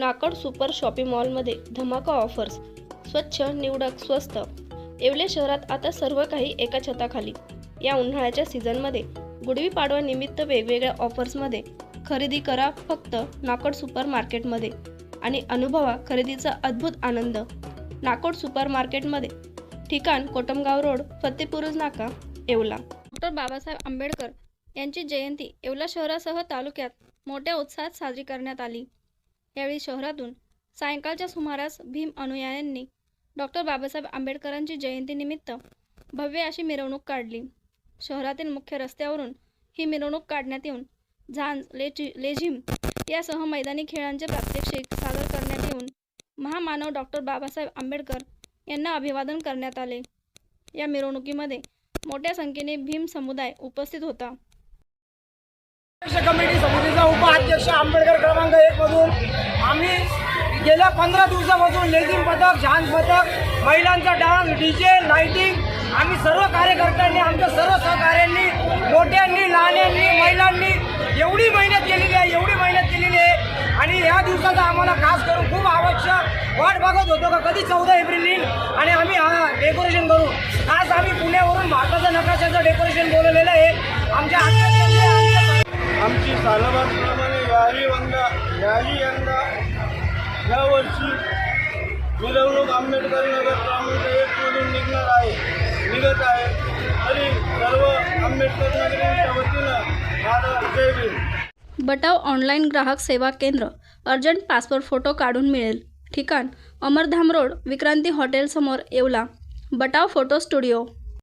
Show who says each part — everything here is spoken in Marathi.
Speaker 1: नाकड सुपर शॉपिंग मॉलमध्ये धमाका ऑफर्स स्वच्छ निवडक स्वस्त. येवले शहरात आता सर्व काही एका छताखाली. या उन्हाळ्याच्या सीझनमध्ये गुढीपाडवा निमित्त वेगवेगळ्या ऑफर्समध्ये खरेदी करा फक्त नाकड सुपर मार्केटमध्ये आणि अनुभवा खरेदीचा अद्भुत आनंद. नाकोड सुपर मार्केटमध्ये ठिकाण कोटमगाव रोड फतेपुरुज नाका येवला. डॉक्टर बाबासाहेब आंबेडकर यांची जयंती येवला शहरासह तालुक्यात मोठ्या उत्साहात साजरी करण्यात आली. यावेळी शहरातून सायंकाळच्या सुमारास भीम अनुयायांनी डॉक्टर बाबासाहेब आंबेडकरांची जयंतीनिमित्त भव्य अशी मिरवणूक काढली. शहरातील मुख्य रस्त्यावरून ही मिरवणूक काढण्यात येऊन झांज लेची लेझिम यासह मैदानी खेळांचे प्रात्यक्षिक सादर करण्यात येऊन महामानव डॉक्टर बाबासाहेब आंबेडकर यांना अभिवादन करण्यात आले. या मिरवणुकीमध्ये मोठ्या संख्येने भीम समुदाय उपस्थित होता.
Speaker 2: कमिटी समितीचा उपाध्यक्ष आंबेडकर क्रमांक एक मधून आम्ही गेल्या पंधरा दिवसापासून लेझिम पथक झांज पथक महिलांचा डान्स डीजे लाईटिंग आम्ही सर्व कार्यकर्त्यांनी आमच्या सर्व सहकार्यांनी मोठ्यांनी लहान्यांनी महिलांनी एवढी मेहनत केलेली आहे एवढी मेहनत केलेली आहे. आणि या दिवसाचा आम्हाला खास करून खूप आवश्यक वाट बघत होतो का कधी चौदा एप्रिल येईल आणि आम्ही हा डेकोरेशन करू. आज आम्ही पुण्यावरून भारताच्या नकाशाचं डेकोरेशन बोलवलेलं आहे. आमच्या
Speaker 3: आमची सालबाजप्रमाणे याही यंदा याही यंदा यावर्षी मिरवणूक आंबेडकर नगर क्रमांक एकमधून निघणार आहे. निघत आहे. तरी सर्व आंबेडकर नगरींच्या वतीनं माझा जय भीम.
Speaker 1: बटाव ऑनलाईन ग्राहक सेवा केंद्र. अर्जंट पासपोर्ट फोटो काढून मिळेल. ठिकाण अमरधाम रोड विक्रांती हॉटेलसमोर येवला. Batav photo studio.